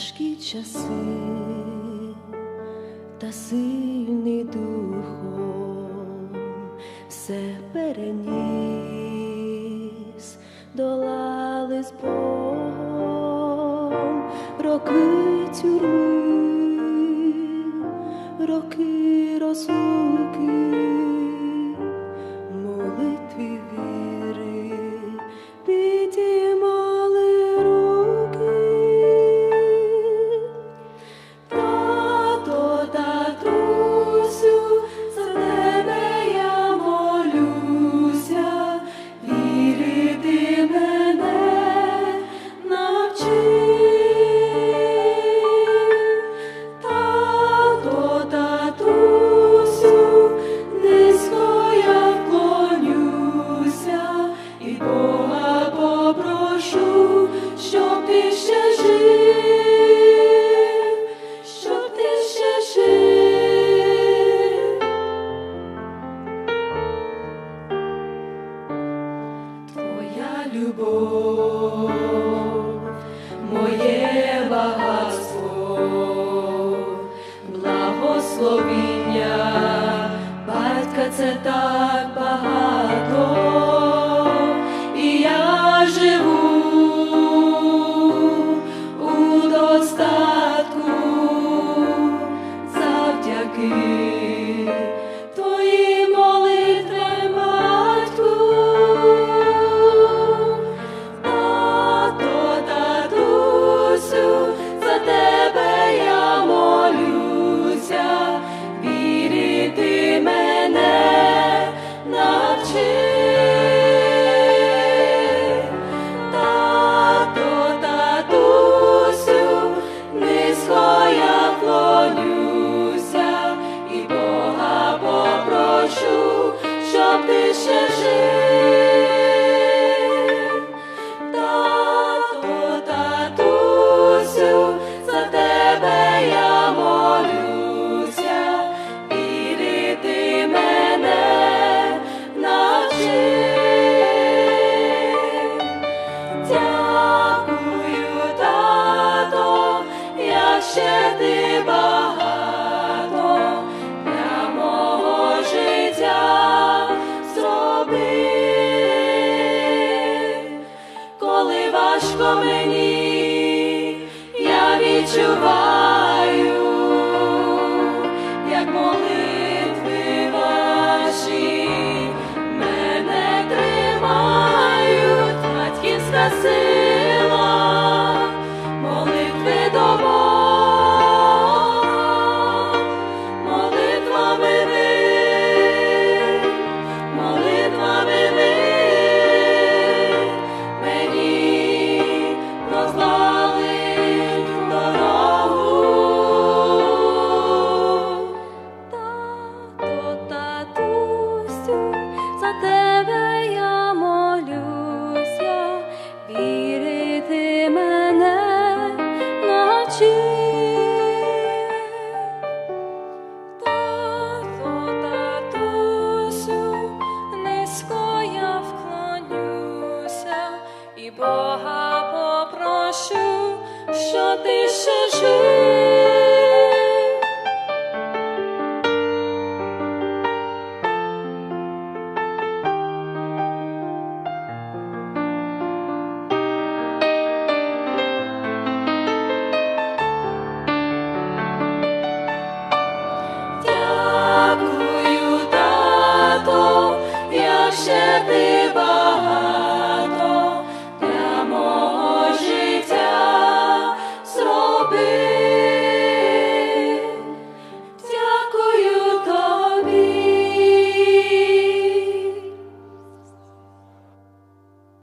важкі часи та сильний духом все переніс, долали з Богом роки тюрми, роки розлуки. моє багатство, благословіння, батька це так багато, і я живу. many Бога попрошу, що ти ще жив. Дякую, тато, як ще ти багато.